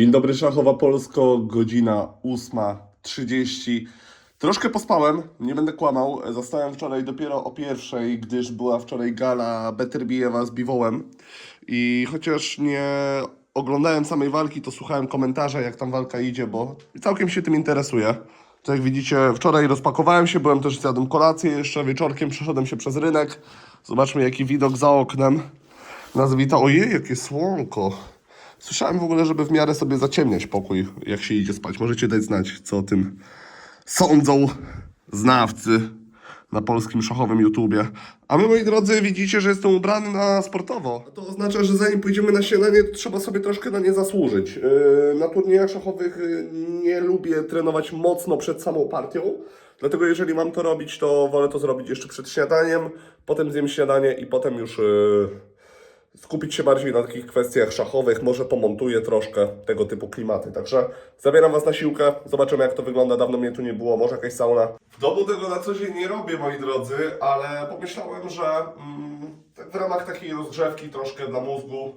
Dzień dobry, Szachowa Polsko, godzina 8.30. Troszkę pospałem, nie będę kłamał. Zostałem wczoraj dopiero o pierwszej, gdyż była wczoraj gala Beterbijewa z Biwołem. I chociaż nie oglądałem samej walki, to słuchałem komentarza, jak tam walka idzie, bo całkiem się tym interesuję. To jak widzicie, wczoraj rozpakowałem się, byłem też zjadłem kolację, jeszcze wieczorkiem przeszedłem się przez rynek. Zobaczmy, jaki widok za oknem. Nas wita, ojej, jakie słonko. Słyszałem w ogóle, żeby w miarę sobie zaciemniać pokój, jak się idzie spać. Możecie dać znać, co o tym sądzą znawcy na polskim szachowym YouTubie. A my, moi drodzy, widzicie, że jestem ubrany na sportowo. To oznacza, że zanim pójdziemy na śniadanie, to trzeba sobie troszkę na nie zasłużyć. Yy, na turniejach szachowych yy, nie lubię trenować mocno przed samą partią. Dlatego jeżeli mam to robić, to wolę to zrobić jeszcze przed śniadaniem, potem zjem śniadanie i potem już yy, skupić się bardziej na takich kwestiach szachowych, może pomontuję troszkę tego typu klimaty. Także zabieram Was na siłkę, zobaczymy jak to wygląda, dawno mnie tu nie było, może jakaś sauna. W domu tego na co dzień nie robię, moi drodzy, ale pomyślałem, że mm, w ramach takiej rozgrzewki troszkę dla mózgu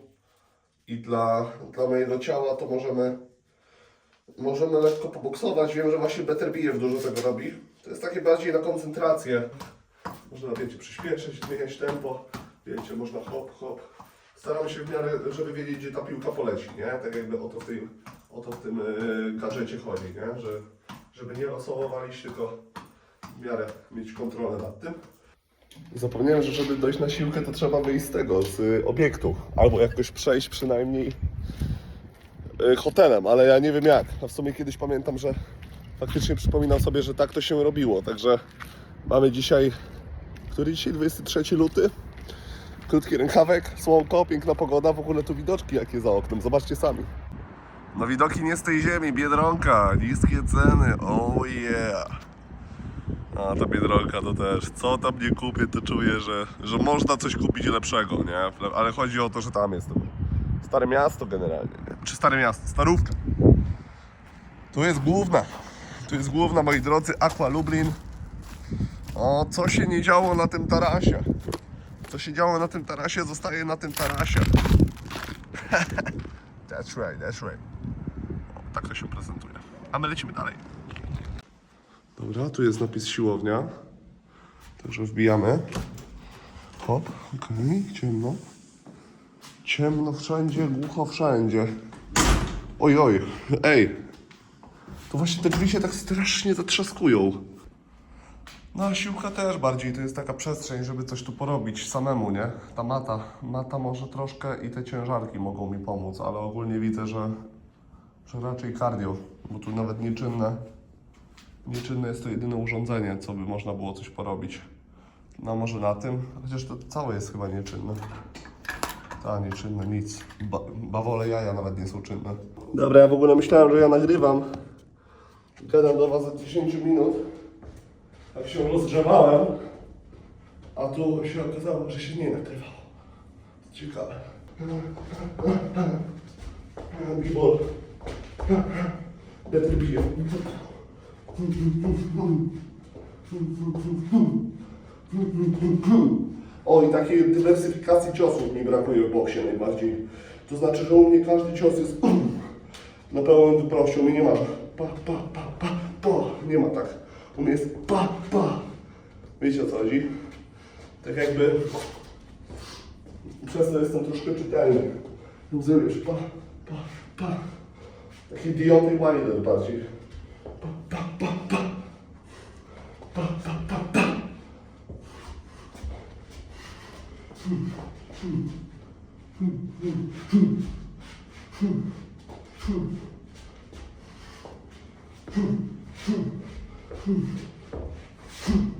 i dla, dla mojego ciała, to możemy, możemy lekko poboksować. Wiem, że właśnie Better Bijew dużo tego robi. To jest takie bardziej na koncentrację. Można, wiecie, przyspieszyć, zmieniać tempo. Wiecie, można hop, hop. Staramy się w miarę, żeby wiedzieć, gdzie ta piłka poleci, nie? Tak jakby o to w tym, o to w tym yy, gadżecie chodzi, nie? Że, żeby nie losowo walić, tylko w miarę mieć kontrolę nad tym. Zapomniałem, że żeby dojść na siłkę, to trzeba wyjść z tego, z y, obiektu. Albo jakoś przejść przynajmniej y, hotelem, ale ja nie wiem jak. A w sumie kiedyś pamiętam, że faktycznie przypominam sobie, że tak to się robiło. Także mamy dzisiaj, który dzisiaj 23 luty. Krótki rękawek, słonko, piękna pogoda, w ogóle tu widoczki jakie za oknem, zobaczcie sami. No widoki nie z tej ziemi, Biedronka, niskie ceny, oh yeah. A ta Biedronka to też, co tam nie kupię, to czuję, że, że można coś kupić lepszego, nie? Ale chodzi o to, że tam jest to stare miasto generalnie, nie? czy stare miasto, starówka. Tu jest główna, tu jest główna, moi drodzy, Aqua Lublin. O, co się nie działo na tym tarasie? Co się działo na tym tarasie, zostaje na tym tarasie. that's right, that's right. O, tak to się prezentuje. A my lecimy dalej. Dobra, tu jest napis siłownia. Także wbijamy. Hop, okej, ciemno. Ciemno wszędzie, głucho wszędzie. Oj, oj, ej. To właśnie te drzwi się tak strasznie zatrzaskują. No siłka też bardziej, to jest taka przestrzeń, żeby coś tu porobić samemu, nie? Ta mata, mata może troszkę i te ciężarki mogą mi pomóc, ale ogólnie widzę, że, że raczej cardio, bo tu nawet nieczynne, nieczynne jest to jedyne urządzenie, co by można było coś porobić. No może na tym, chociaż to całe jest chyba nieczynne. Ta, nieczynne, nic. Ba bawole jaja nawet nie są czynne. Dobra, ja w ogóle myślałem, że ja nagrywam. Gadam do Was za 10 minut. Tak się rozgrzewałem, a tu się okazało, że się nie nagrywało. Ciekawe. Bibol. Wiatr bije. O, i takiej dywersyfikacji ciosów mi brakuje w boksie najbardziej. To znaczy, że u mnie każdy cios jest na pełnym wyproście. U mnie nie ma pa, pa, pa, pa, pa. Nie ma tak. U mnie jest pa, pa. Wiecie o co chodzi? Tak jakby przez to jestem troszkę czytelny. Wzorujesz pa, pa, pa. Taki Deontay Wilder bardziej. Pa, pa, pa, pa. Pa, pa, pa, pa.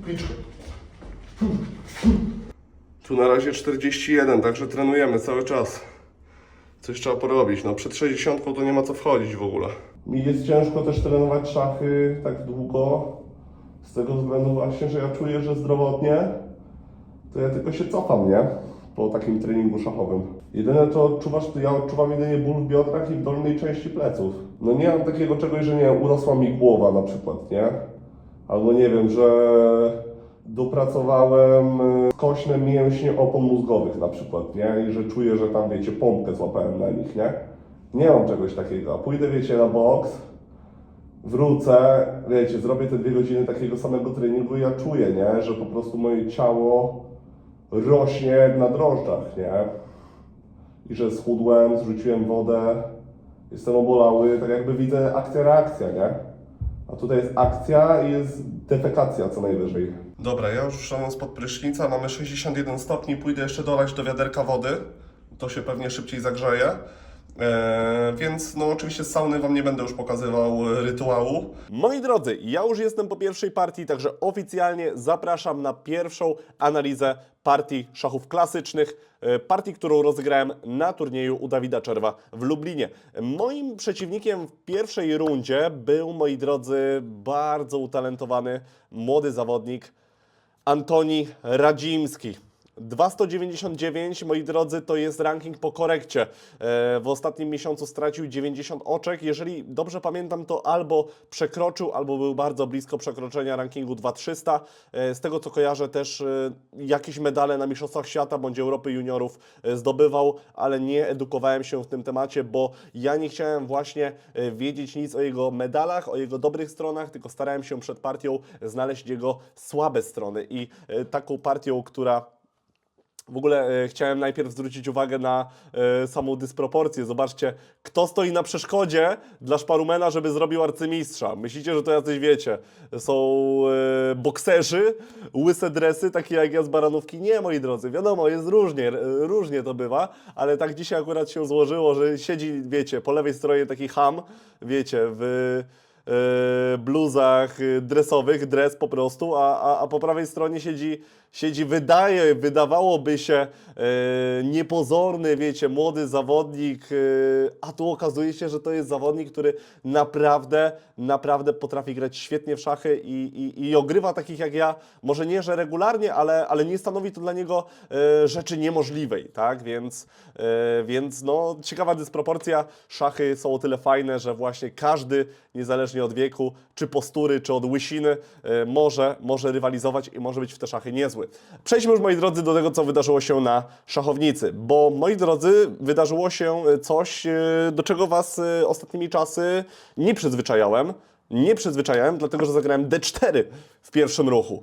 Piczkę. Tu na razie 41, także trenujemy cały czas. Coś trzeba porobić. No przed 60 to nie ma co wchodzić w ogóle. Mi jest ciężko też trenować szachy tak długo. Z tego względu właśnie, że ja czuję, że zdrowotnie to ja tylko się cofam, nie? Po takim treningu szachowym. Jedyne to odczuwasz, ja odczuwam jedynie ból w biodrach i w dolnej części pleców. No nie mam takiego czegoś, że nie urosła mi głowa na przykład, nie? Albo nie wiem, że dopracowałem y, kośne mięśnie opon mózgowych na przykład, nie? I że czuję, że tam, wiecie, pompkę złapałem na nich, nie? Nie mam czegoś takiego. Pójdę, wiecie, na boks, wrócę, wiecie, zrobię te dwie godziny takiego samego treningu i ja czuję, nie? Że po prostu moje ciało rośnie na drożdżach, nie? I że schudłem, zrzuciłem wodę, jestem obolały, tak jakby widzę akcja, reakcja, nie? A tutaj jest akcja i jest defekacja co najwyżej. Dobra, ja już wszedłem spod prysznica, mamy 61 stopni, pójdę jeszcze dolać do wiaderka wody. To się pewnie szybciej zagrzeje. Eee, więc no oczywiście z sauny Wam nie będę już pokazywał e, rytuału. Moi drodzy, ja już jestem po pierwszej partii, także oficjalnie zapraszam na pierwszą analizę partii szachów klasycznych, e, partii, którą rozegrałem na turnieju u Dawida Czerwa w Lublinie. Moim przeciwnikiem w pierwszej rundzie był, moi drodzy, bardzo utalentowany młody zawodnik Antoni Radzimski. 299, moi drodzy, to jest ranking po korekcie. E, W ostatnim miesiącu stracił 90 oczek. Jeżeli dobrze pamiętam, to albo przekroczył, albo był bardzo blisko przekroczenia rankingu 2300. E, Z tego co kojarzę, też e, jakieś medale na Mistrzostwach Świata bądź Europy Juniorów zdobywał, ale nie edukowałem się w tym temacie, bo ja nie chciałem właśnie wiedzieć nic o jego medalach, o jego dobrych stronach, tylko starałem się przed partią znaleźć jego słabe strony. I taką partią, która w ogóle e, chciałem najpierw zwrócić uwagę na e, samą dysproporcję. Zobaczcie, kto stoi na przeszkodzie dla szparumena, żeby zrobił arcymistrza. Myślicie, że to jacyś wiecie? Są e, bokserzy, łyse dresy, takie jak ja z baranówki? Nie, moi drodzy, wiadomo, jest różnie, różnie to bywa, ale tak dzisiaj akurat się złożyło, że siedzi, wiecie, po lewej stronie taki ham, wiecie, w bluzach e, dresowych, dres po prostu, a, a, a po prawej stronie siedzi, siedzi wydaje, wydawałoby się e, niepozorny, wiecie, młody zawodnik, a tu okazuje się, że to jest zawodnik, który naprawdę, naprawdę potrafi grać świetnie w szachy i, i, i ogrywa takich jak ja, może nie, że regularnie, ale, ale nie stanowi to dla niego rzeczy niemożliwej, tak, więc, więc no, ciekawa dysproporcja, szachy są o tyle fajne, że właśnie każdy, niezależnie od wieku, czy postury, czy od łysiny, e, może, może rywalizować i może być w te szachy niezły. Przejdźmy już, moi drodzy, do tego, co wydarzyło się na szachownicy, bo, moi drodzy, wydarzyło się coś, e, do czego Was ostatnimi czasy nie przyzwyczajałem, nie przyzwyczajałem, dlatego, że zagrałem D4 w pierwszym ruchu.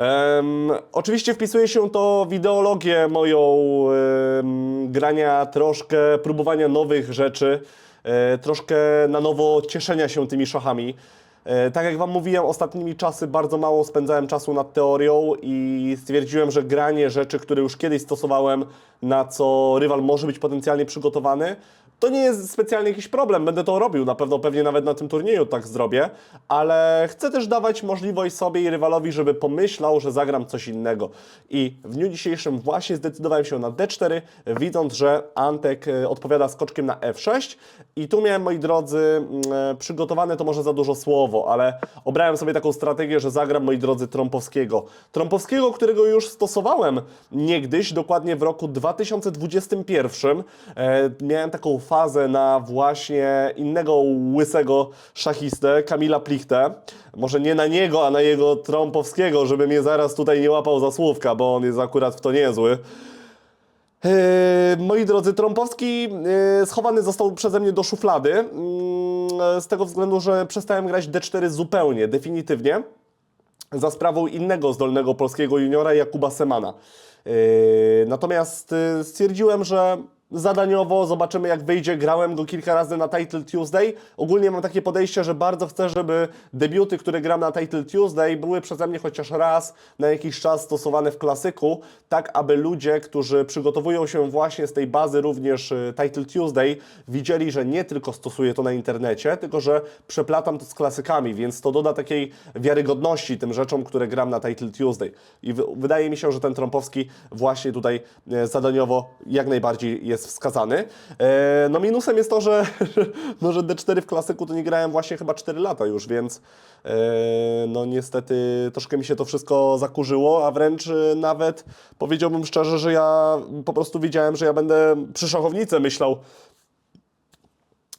Em, oczywiście wpisuje się to w ideologię moją em, grania troszkę, próbowania nowych rzeczy, troszkę na nowo cieszenia się tymi szachami. E, tak jak Wam mówiłem, ostatnimi czasy bardzo mało spędzałem czasu nad teorią i stwierdziłem, że granie rzeczy, które już kiedyś stosowałem, na co rywal może być potencjalnie przygotowany, to nie jest specjalnie jakiś problem, będę to robił, na pewno pewnie nawet na tym turnieju tak zrobię, ale chcę też dawać możliwość sobie i rywalowi, żeby pomyślał, że zagram coś innego. I w dniu dzisiejszym właśnie zdecydowałem się na D4, widząc, że Antek e, odpowiada skoczkiem na F6 i tu miałem, moi drodzy, mm, e, przygotowane to może za dużo słowo, ale obrałem sobie taką strategię, że zagram, moi drodzy, Trąpowskiego. Trąpowskiego, którego już stosowałem niegdyś, dokładnie w roku 2021. E, miałem taką fazę na właśnie innego łysego szachistę, Kamila Plichtę. Może nie na niego, a na jego Trąpowskiego, żeby mnie zaraz tutaj nie łapał za słówka, bo on jest akurat w to niezły. Eee, moi drodzy, Trąpowski e, schowany został przeze mnie do szuflady, mm, z tego względu, że przestałem grać D4 zupełnie, definitywnie, za sprawą innego zdolnego polskiego juniora, Jakuba Semana. Eee, natomiast e, stwierdziłem, że zadaniowo zobaczymy jak wyjdzie. Grałem go kilka razy na Title Tuesday. Ogólnie mam takie podejście, że bardzo chcę, żeby debiuty, które gram na Title Tuesday, były przeze mnie chociaż raz na jakiś czas stosowane w klasyku, tak aby ludzie, którzy przygotowują się właśnie z tej bazy również y, Title Tuesday, widzieli, że nie tylko stosuję to na internecie, tylko że przeplatam to z klasykami, więc to doda takiej wiarygodności tym rzeczom, które gram na Title Tuesday. I wydaje mi się, że ten Trąpowski właśnie tutaj e, zadaniowo jak najbardziej jest wskazany. E, No minusem jest to, że, no, że D4 w klasyku to nie grałem właśnie chyba 4 lata już, więc e, no niestety troszkę mi się to wszystko zakurzyło, a wręcz e, nawet powiedziałbym szczerze, że ja po prostu wiedziałem, że ja będę przy szachownicy myślał,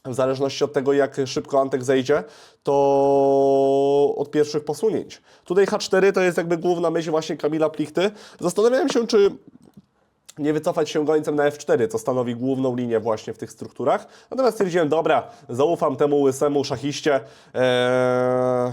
w zależności od tego, jak szybko Antek zejdzie, to od pierwszych posunięć. Tutaj H4 to jest jakby główna myśl właśnie Kamila Plichty. Zastanawiałem się, czy nie wycofać się gońcem na F4, co stanowi główną linię właśnie w tych strukturach. Natomiast stwierdziłem, dobra, zaufam temu łysemu szachiście, eee,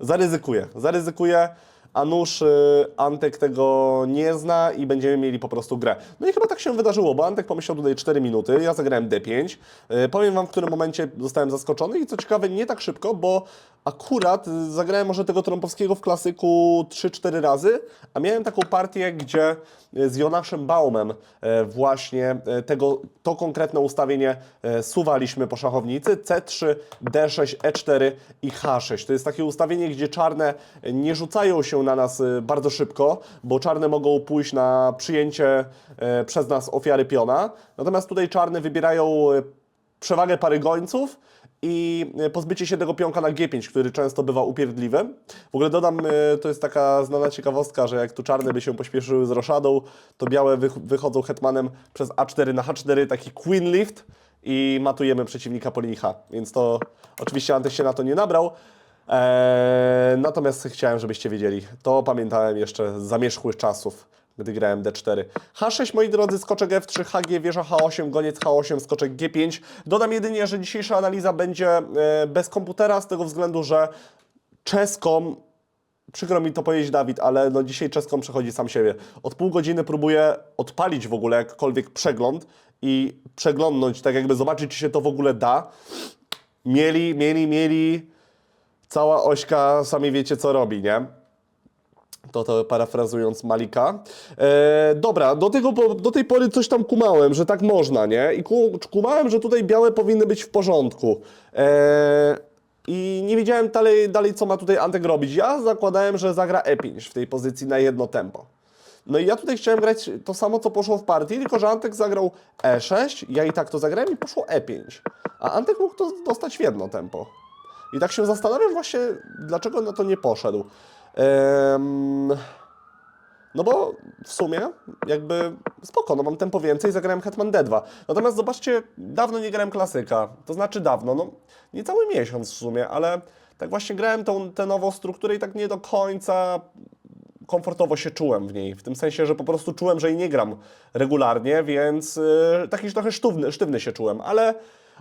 zaryzykuję, zaryzykuję, a nuż y, Antek tego nie zna i będziemy mieli po prostu grę. No i chyba tak się wydarzyło, bo Antek pomyślał tutaj 4 minuty, ja zagrałem D5. Y, powiem Wam, w którym momencie zostałem zaskoczony i co ciekawe, nie tak szybko, bo akurat y, zagrałem może tego Trąpowskiego w klasyku 3-4 razy, a miałem taką partię, gdzie y, z Jonaszem Baumem e, właśnie tego, to konkretne ustawienie suwaliśmy po szachownicy C3, D6, E4 i H6. To jest takie ustawienie, gdzie czarne nie rzucają się na nas bardzo szybko, bo czarne mogą pójść na przyjęcie przez nas ofiary piona. Natomiast tutaj czarne wybierają przewagę pary gońców i e, pozbycie się tego pionka na G5, który często bywa upierdliwy. W ogóle dodam, e, to jest taka znana ciekawostka, że jak tu czarne by się pośpieszyły z roszadą, to białe wych- wychodzą hetmanem przez A4 na H4, taki queen lift i matujemy przeciwnika po linii H. Więc to oczywiście Antek się na to nie nabrał. Eee, natomiast chciałem, żebyście wiedzieli. To pamiętałem jeszcze z zamierzchłych czasów, gdy grałem D4. H6, moi drodzy, skoczek F3, HG, wieża H8, goniec H8, skoczek G5. Dodam jedynie, że dzisiejsza analiza będzie e, bez komputera, z tego względu, że czeską Przykro mi to powiedzieć, Dawid, ale no dzisiaj czeską przechodzi sam siebie. Od pół godziny próbuję odpalić w ogóle jakkolwiek przegląd i przeglądnąć, tak jakby zobaczyć, czy się to w ogóle da. Mieli, mieli, mieli. Cała ośka, sami wiecie, co robi, nie? To, to parafrazując Malika. E, dobra, do, tego, do tej pory coś tam kumałem, że tak można, nie? I ku, kumałem, że tutaj białe powinny być w porządku. E, I nie wiedziałem dalej, dalej, co ma tutaj Antek robić. Ja zakładałem, że zagra E5 w tej pozycji na jedno tempo. No i ja tutaj chciałem grać to samo, co poszło w partii, tylko że Antek zagrał E6, ja i tak to zagrałem i poszło E5. A Antek mógł to dostać w jedno tempo. I tak się zastanawiam właśnie, dlaczego na to nie poszedł. No bo w sumie jakby spoko, no mam tempo więcej, zagrałem Hetman D2. Natomiast zobaczcie, dawno nie grałem klasyka. To znaczy dawno, no niecały miesiąc w sumie, ale tak właśnie grałem tą, tę nową strukturę i tak nie do końca komfortowo się czułem w niej. W tym sensie, że po prostu czułem, że jej nie gram regularnie, więc yy, taki trochę sztywny, sztywny się czułem, ale,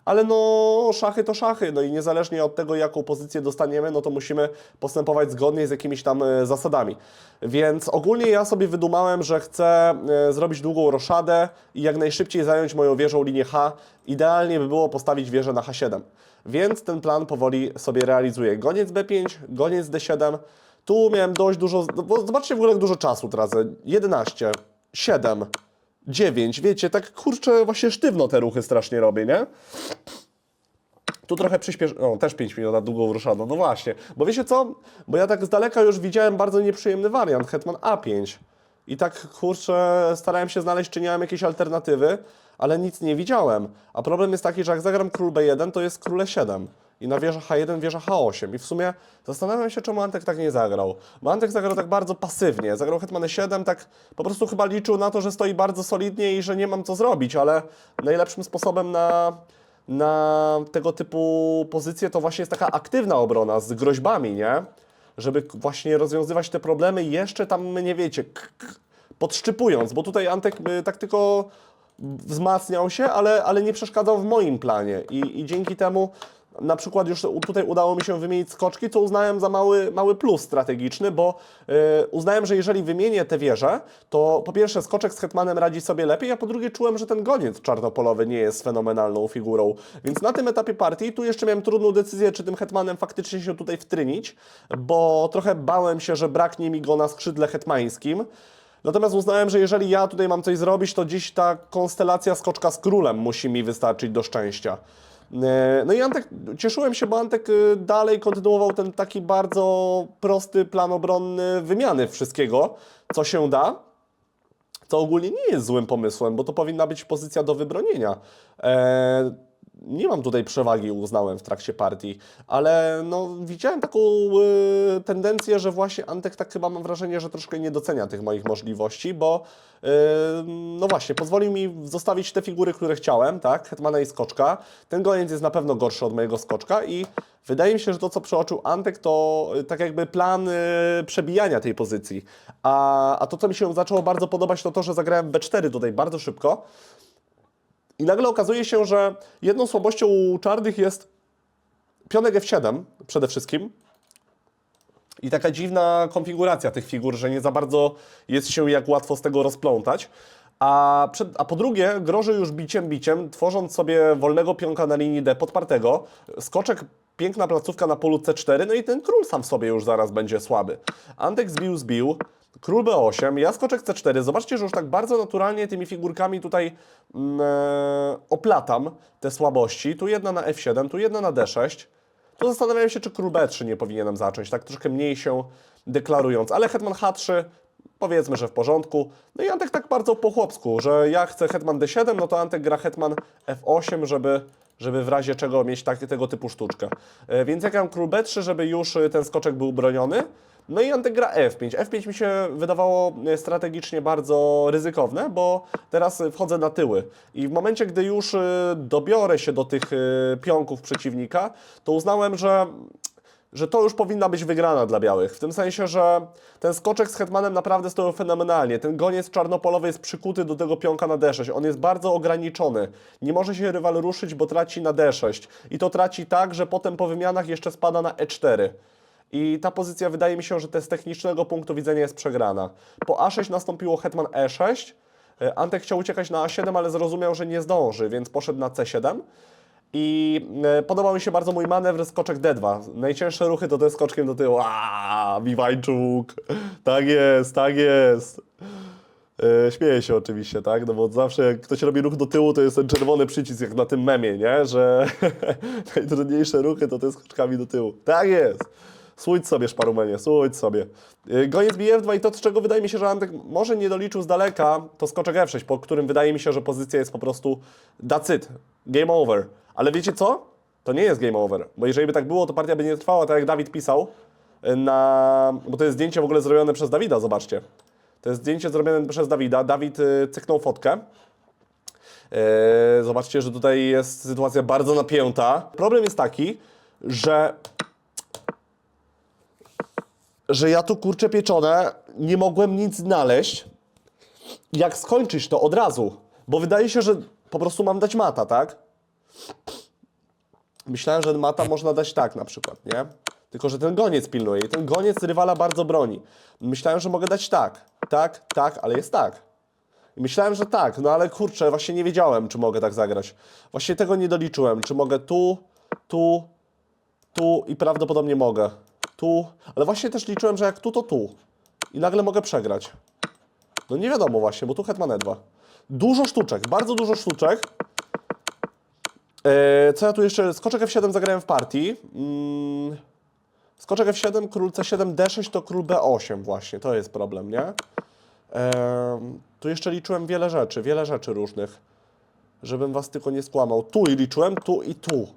ale no szachy to szachy, no i niezależnie od tego, jaką pozycję dostaniemy, no to musimy postępować zgodnie z jakimiś tam e, zasadami. Więc ogólnie ja sobie wydumałem, że chcę e, zrobić długą roszadę i jak najszybciej zająć moją wieżą linię H. Idealnie by było postawić wieżę na H7. Więc ten plan powoli sobie realizuję. Goniec B5, goniec D7, tu miałem dość dużo, bo zobaczcie w ogóle jak dużo czasu tracę. 11, 7, 9, wiecie, tak kurczę właśnie sztywno te ruchy strasznie robię, nie? Tu trochę przyspieszę, no też 5 minut na długą ruszaną, no właśnie. Bo wiecie co? Bo ja tak z daleka już widziałem bardzo nieprzyjemny wariant, Hetman A5. I tak kurczę starałem się znaleźć, czy nie mam jakiejś alternatywy, ale nic nie widziałem. A problem jest taki, że jak zagram król B1, to jest król E7. I na wieża H1 wieża H8. I w sumie zastanawiam się, czemu Antek tak nie zagrał. Bo Antek zagrał tak bardzo pasywnie. Zagrał Hetman E7, tak po prostu chyba liczył na to, że stoi bardzo solidnie i że nie mam co zrobić, ale najlepszym sposobem na, na tego typu pozycje to właśnie jest taka aktywna obrona z groźbami, nie? Żeby właśnie rozwiązywać te problemy jeszcze tam, nie wiecie, podszczypując, bo tutaj Antek y, tak tylko wzmacniał się, ale, ale nie przeszkadzał w moim planie i, i dzięki temu na przykład już tutaj udało mi się wymienić skoczki, co uznałem za mały, mały plus strategiczny, bo y, uznałem, że jeżeli wymienię te wieże, to po pierwsze skoczek z hetmanem radzi sobie lepiej, a po drugie czułem, że ten goniec czarnopolowy nie jest fenomenalną figurą. Więc na tym etapie partii, tu jeszcze miałem trudną decyzję, czy tym hetmanem faktycznie się tutaj wtrynić, bo trochę bałem się, że braknie mi go na skrzydle hetmańskim. Natomiast uznałem, że jeżeli ja tutaj mam coś zrobić, to dziś ta konstelacja skoczka z królem musi mi wystarczyć do szczęścia. E, No i Antek, cieszyłem się, bo Antek y, dalej kontynuował ten taki bardzo prosty plan obronny wymiany wszystkiego, co się da, co ogólnie nie jest złym pomysłem, bo to powinna być pozycja do wybronienia. Nie mam tutaj przewagi, uznałem w trakcie partii, ale no, widziałem taką y, tendencję, że właśnie Antek tak chyba mam wrażenie, że troszkę nie docenia tych moich możliwości, bo y, no właśnie, pozwolił mi zostawić te figury, które chciałem, tak, Hetmana i Skoczka. Ten goniec jest na pewno gorszy od mojego Skoczka i wydaje mi się, że to, co przeoczył Antek, to y, tak jakby plan y, przebijania tej pozycji. A, a to, co mi się zaczęło bardzo podobać, to to, że zagrałem B4 tutaj bardzo szybko, i nagle okazuje się, że jedną słabością u czarnych jest pionek F7 przede wszystkim. I taka dziwna konfiguracja tych figur, że nie za bardzo jest się jak łatwo z tego rozplątać. A, przed, a po drugie, groży już biciem biciem, tworząc sobie wolnego pionka na linii D podpartego. Skoczek, piękna placówka na polu C4, no i ten król sam w sobie już zaraz będzie słaby. Antek zbił, zbił. Król B8, ja skoczek C4. Zobaczcie, że już tak bardzo naturalnie tymi figurkami tutaj mm, e, oplatam te słabości. Tu jedna na F7, tu jedna na D6. Tu zastanawiałem się, czy król B3 nie powinienem zacząć, tak troszkę mniej się deklarując. Ale hetman H3 powiedzmy, że w porządku. No i Antek tak bardzo po chłopsku, że ja chcę hetman D7, no to Antek gra hetman F8, żeby, żeby w razie czego mieć tak, tego typu sztuczkę. E, Więc ja gram król B3, żeby już e, ten skoczek był broniony. No i Antek gra F5. F5 mi się wydawało e, strategicznie bardzo ryzykowne, bo teraz e, wchodzę na tyły. I w momencie, gdy już e, dobiorę się do tych pionków przeciwnika, to uznałem, że że to już powinna być wygrana dla białych. W tym sensie, że ten skoczek z hetmanem naprawdę stoją fenomenalnie. Ten goniec czarnopolowy jest przykuty do tego pionka na D6. On jest bardzo ograniczony. Nie może się rywal ruszyć, bo traci na D6. I to traci tak, że potem po wymianach jeszcze spada na E4. I ta pozycja wydaje mi się, że z technicznego punktu widzenia jest przegrana. Po A6 nastąpiło hetman E6. E, Antek chciał uciekać na A7, ale zrozumiał, że nie zdąży, więc poszedł na C7. I e, podobał mi się bardzo mój manewr skoczek D2. Najcięższe ruchy to ten skoczkiem do tyłu. Aaa, Biwańczuk. Tak jest, tak jest. E, śmieję się oczywiście, tak? No bo zawsze jak ktoś robi ruch do tyłu, to jest ten czerwony przycisk, jak na tym memie, nie? Że najtrudniejsze ruchy to te skoczkami do tyłu. Tak jest. Słujdź sobie, szparumenie, słujdź sobie. Yy, Goniec bije F2 i to, z czego wydaje mi się, że Antek może nie doliczył z daleka, to skoczek F6, po którym wydaje mi się, że pozycja jest po prostu that's it, game over. Ale wiecie co? To nie jest game over, bo jeżeli by tak było, to partia by nie trwała, tak jak Dawid pisał, yy, na... bo to jest zdjęcie w ogóle zrobione przez Dawida, zobaczcie. To jest zdjęcie zrobione przez Dawida. Dawid yy, cyknął fotkę. Zobaczcie, że tutaj jest sytuacja bardzo napięta. Problem jest taki, że że ja tu kurczę pieczone nie mogłem nic znaleźć. Jak skończyć to od razu? Bo wydaje się, że po prostu mam dać mata, tak? Myślałem, że mata można dać tak na przykład, nie? Tylko, że ten goniec pilnuje i ten goniec rywala bardzo broni. Myślałem, że mogę dać tak, tak, tak, ale jest tak. I myślałem, że tak, no ale kurczę, właśnie nie wiedziałem, czy mogę tak zagrać. Właśnie tego nie doliczyłem, czy mogę tu, tu, tu i prawdopodobnie mogę. Tu, ale właśnie też liczyłem, że jak tu, to tu. I nagle mogę przegrać. No nie wiadomo właśnie, bo tu hetman E2. Dużo sztuczek, bardzo dużo sztuczek. Eee, co ja tu jeszcze? Skoczek F7 zagrałem w partii. Mm. Skoczek F7, król C7, D6 to król B8 właśnie, to jest problem, nie? Eee, tu jeszcze liczyłem wiele rzeczy, wiele rzeczy różnych. Żebym was tylko nie skłamał. Tu i liczyłem, tu i tu.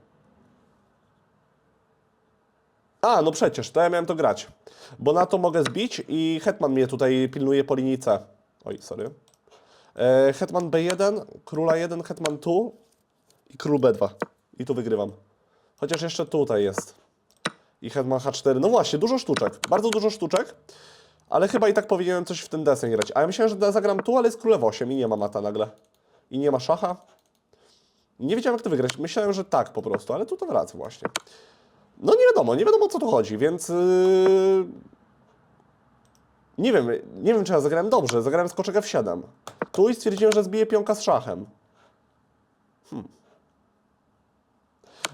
A, no przecież, to ja miałem to grać. Bo na to mogę zbić i hetman mnie tutaj pilnuje po linii C. Oj, sorry. E, hetman B1, króla 1, hetman tu i król B2. I tu wygrywam. Chociaż jeszcze tutaj jest. I hetman H4. No właśnie, dużo sztuczek. Bardzo dużo sztuczek. Ale chyba i tak powinienem coś w ten deseń grać. A ja myślałem, że zagram tu, ale jest król 8 i nie ma mata nagle. I nie ma szacha. Nie wiedziałem, jak to wygrać. Myślałem, że tak po prostu, ale tu to wraca właśnie. No nie wiadomo, nie wiadomo o co tu chodzi, więc yy... nie wiem, nie wiem czy ja zagrałem dobrze, zagrałem skoczek F7. Tu i stwierdziłem, że zbiję pionka z szachem. Hmm.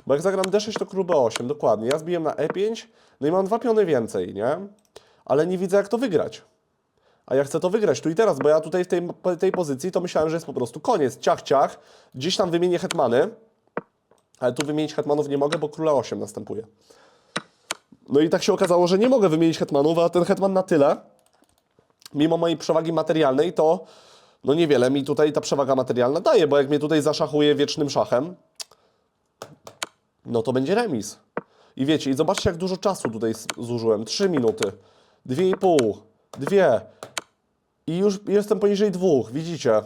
Bo jak zagram D6 to król B8, dokładnie. Ja zbiłem na E5, no i mam dwa piony więcej, nie? Ale nie widzę jak to wygrać. A ja chcę to wygrać tu i teraz, bo ja tutaj w tej, tej pozycji to myślałem, że jest po prostu koniec, ciach, ciach. Gdzieś tam wymienię hetmany. Ale tu wymienić hetmanów nie mogę, bo króla 8 następuje. No i tak się okazało, że nie mogę wymienić hetmanów, a ten hetman na tyle, mimo mojej przewagi materialnej, to no niewiele mi tutaj ta przewaga materialna daje, bo jak mnie tutaj zaszachuje wiecznym szachem, no to będzie remis. I wiecie, i zobaczcie jak dużo czasu tutaj zużyłem. 3 minuty, 2,5, 2 i już jestem poniżej dwóch, widzicie.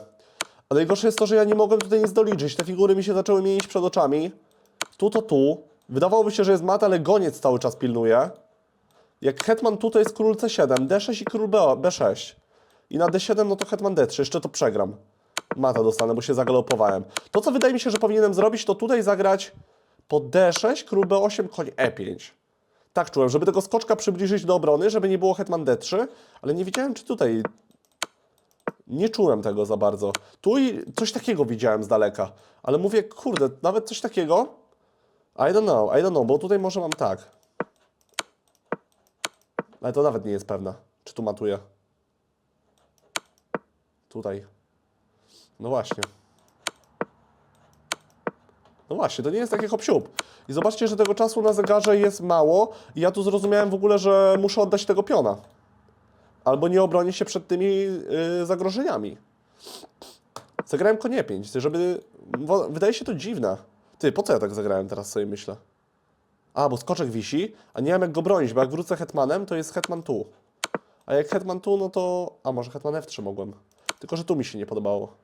A najgorsze jest to, że ja nie mogłem tutaj nic doliczyć. Te figury mi się zaczęły mienić przed oczami. Tu to tu. Wydawałoby się, że jest mat, ale goniec cały czas pilnuje. Jak hetman tutaj jest król C7, D6 i król B, B6. I na D7 no to hetman D3, jeszcze to przegram. Mata dostanę, bo się zagalopowałem. To co wydaje mi się, że powinienem zrobić, to tutaj zagrać po D6, król B8, koń E5. Tak czułem, żeby tego skoczka przybliżyć do obrony, żeby nie było hetman D3, ale nie wiedziałem czy tutaj... Nie czułem tego za bardzo. Tu i coś takiego widziałem z daleka, ale mówię, kurde, nawet coś takiego? I don't know, I don't know, bo tutaj może mam tak. Ale to nawet nie jest pewne, czy tu matuję. Tutaj. No właśnie. No właśnie, to nie jest takie hop I zobaczcie, że tego czasu na zegarze jest mało i ja tu zrozumiałem w ogóle, że muszę oddać tego piona. Albo nie obronię się przed tymi yy, zagrożeniami. Zagrałem konie 5, żeby... Wydaje się to dziwne. Ty, po co ja tak zagrałem teraz sobie myślę? A, bo skoczek wisi, a nie wiem jak go bronić, bo jak wrócę hetmanem, to jest hetman tu. A jak hetman tu, no to... A, może hetman f3 mogłem. Tylko, że tu mi się nie podobało.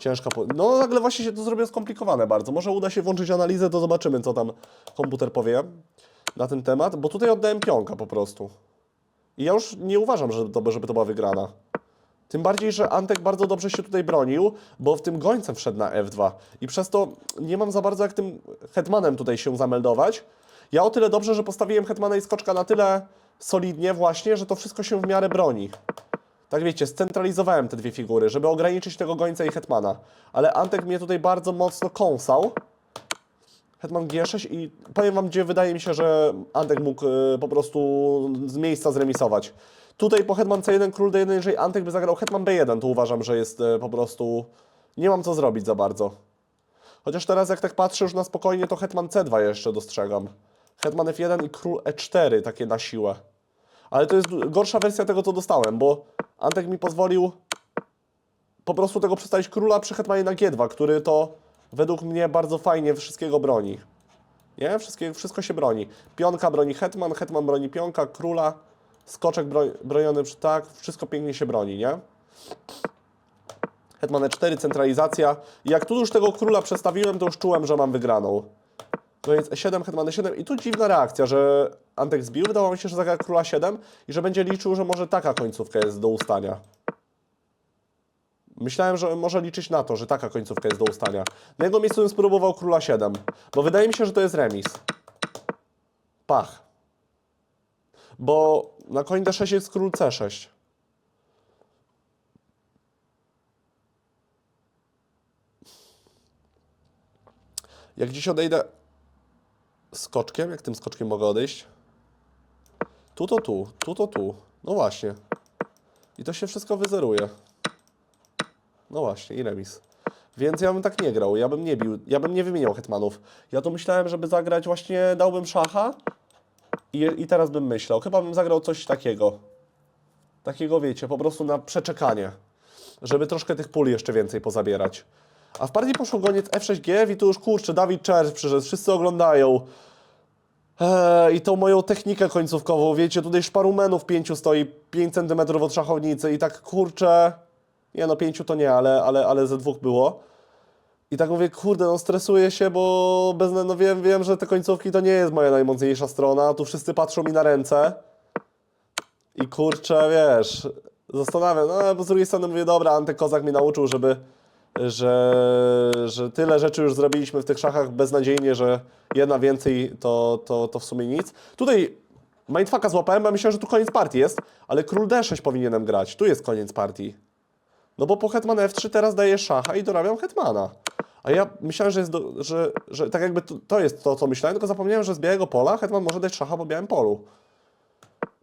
Ciężka po... No nagle właśnie się to zrobiło skomplikowane bardzo. Może uda się włączyć analizę, to zobaczymy, co tam komputer powie na ten temat, bo tutaj oddałem pionka po prostu. I ja już nie uważam, żeby to, żeby to była wygrana. Tym bardziej, że Antek bardzo dobrze się tutaj bronił, bo w tym gońcem wszedł na F2 i przez to nie mam za bardzo jak tym hetmanem tutaj się zameldować. Ja o tyle dobrze, że postawiłem hetmana i skoczka na tyle solidnie właśnie, że to wszystko się w miarę broni. Tak wiecie, scentralizowałem te dwie figury, żeby ograniczyć tego gońca i hetmana. Ale Antek mnie tutaj bardzo mocno kąsał. Hetman G6 i powiem wam, gdzie wydaje mi się, że Antek mógł y, po prostu z miejsca zremisować. Tutaj po Hetman C1, król D1, jeżeli Antek by zagrał Hetman B1, to uważam, że jest y, po prostu... Nie mam co zrobić za bardzo. Chociaż teraz jak tak patrzę już na spokojnie, to Hetman C2 jeszcze dostrzegam. Hetman F1 i król E4, takie na siłę. Ale to jest gorsza wersja tego, co dostałem, bo Antek mi pozwolił po prostu tego przedstawić króla przy hetmanie na G2, który to według mnie bardzo fajnie wszystkiego broni. Nie? Wszystkie, wszystko się broni. Pionka broni hetman, hetman broni pionka, króla, skoczek bro, broniony tak, wszystko pięknie się broni, nie? Hetman E4, centralizacja. Jak tu już tego króla przestawiłem, to już czułem, że mam wygraną. To jest E7, hetman E7 i tu dziwna reakcja, że Antek zbił. Wydawało mi się, że zagra króla 7 i że będzie liczył, że może taka końcówka jest do ustania. Myślałem, że może liczyć na to, że taka końcówka jest do ustania. Na jego miejscu bym spróbował króla 7, bo wydaje mi się, że to jest remis. Pach. Bo na koń D6 jest król C6. Jak dziś odejdę skoczkiem, jak tym skoczkiem mogę odejść? Tu to tu, tu to tu. No właśnie. I to się wszystko wyzeruje. No właśnie, i remis. Więc ja bym tak nie grał, ja bym nie bił, ja bym nie wymieniał hetmanów. Ja to myślałem, żeby zagrać właśnie, dałbym szacha i, i teraz bym myślał. Chyba bym zagrał coś takiego. Takiego, wiecie, po prostu na przeczekanie. Żeby troszkę tych pól jeszcze więcej pozabierać. A w partii poszło goniec F6G i tu już kurczę, Dawid Czerw przyszedł, wszyscy oglądają. Eee, I tą moją technikę końcówkową, wiecie, tutaj szparumenów pięciu stoi 5 cm od szachownicy i tak kurczę... Nie no, pięciu to nie, ale, ale, ale ze dwóch było. I tak mówię, kurde, no stresuję się, bo bez, no wiem, wiem, że te końcówki to nie jest moja najmocniejsza strona, tu wszyscy patrzą mi na ręce. I kurczę, wiesz, zastanawiam, no ale z drugiej strony mówię, dobra, Antek Kozak mnie nauczył, żeby, że, że tyle rzeczy już zrobiliśmy w tych szachach beznadziejnie, że jedna więcej to, to, to w sumie nic. Tutaj mindfucka złapałem, bo myślałem, że tu koniec partii jest, ale król D6 powinienem grać, tu jest koniec partii. No bo po hetman F3 teraz daję szacha i dorabiam hetmana. A ja myślałem, że jest, do, że, że tak jakby to, to jest to, co myślałem, tylko zapomniałem, że z białego pola hetman może dać szacha po białym polu.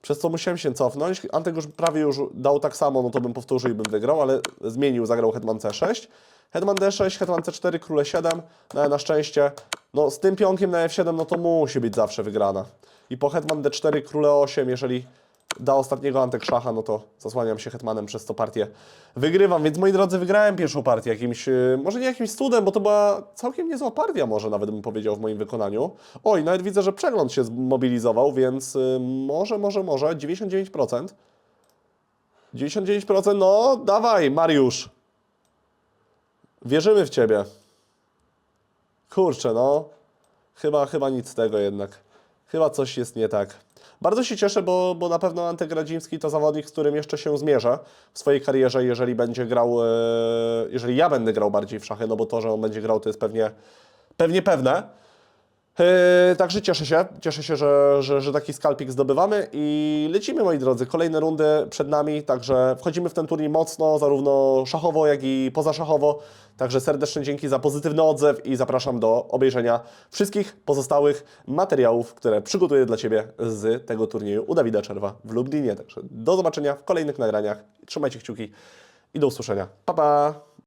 Przez co musiałem się cofnąć. Antek już prawie już dał tak samo, no to bym powtórzył i bym wygrał, ale zmienił, zagrał hetman C6. Hetman D6, hetman C4, króle 7, no na szczęście, no z tym pionkiem na F7, no to musi być zawsze wygrana. I po hetman D4, króle 8, jeżeli da ostatniego Antek szacha, no to zasłaniam się hetmanem przez to partię. Wygrywam, więc moi drodzy, wygrałem pierwszą partię jakimś, yy, może nie jakimś cudem, bo to była całkiem niezła partia, może nawet bym powiedział w moim wykonaniu. Oj, nawet widzę, że przegląd się zmobilizował, więc yy, może, może, może, 99%. 99%, no dawaj, Mariusz. Wierzymy w Ciebie. Kurczę, no. Chyba, chyba nic z tego jednak. Chyba coś jest nie tak. Bardzo się cieszę, bo, bo na pewno Antek Radzimski to zawodnik, z którym jeszcze się zmierzę w swojej karierze, jeżeli będzie grał, e, jeżeli ja będę grał bardziej w szachy, no bo to, że on będzie grał, to jest pewnie, pewnie pewne. Yy, także cieszę się, cieszę się, że, że, że taki skalpik zdobywamy i lecimy moi drodzy, kolejne rundy przed nami, także wchodzimy w ten turniej mocno, zarówno szachowo, jak i pozaszachowo, także serdeczne dzięki za pozytywny odzew i zapraszam do obejrzenia wszystkich pozostałych materiałów, które przygotuję dla Ciebie z tego turnieju u Dawida Czerwa w Lublinie, także do zobaczenia w kolejnych nagraniach, trzymajcie kciuki i do usłyszenia, pa pa!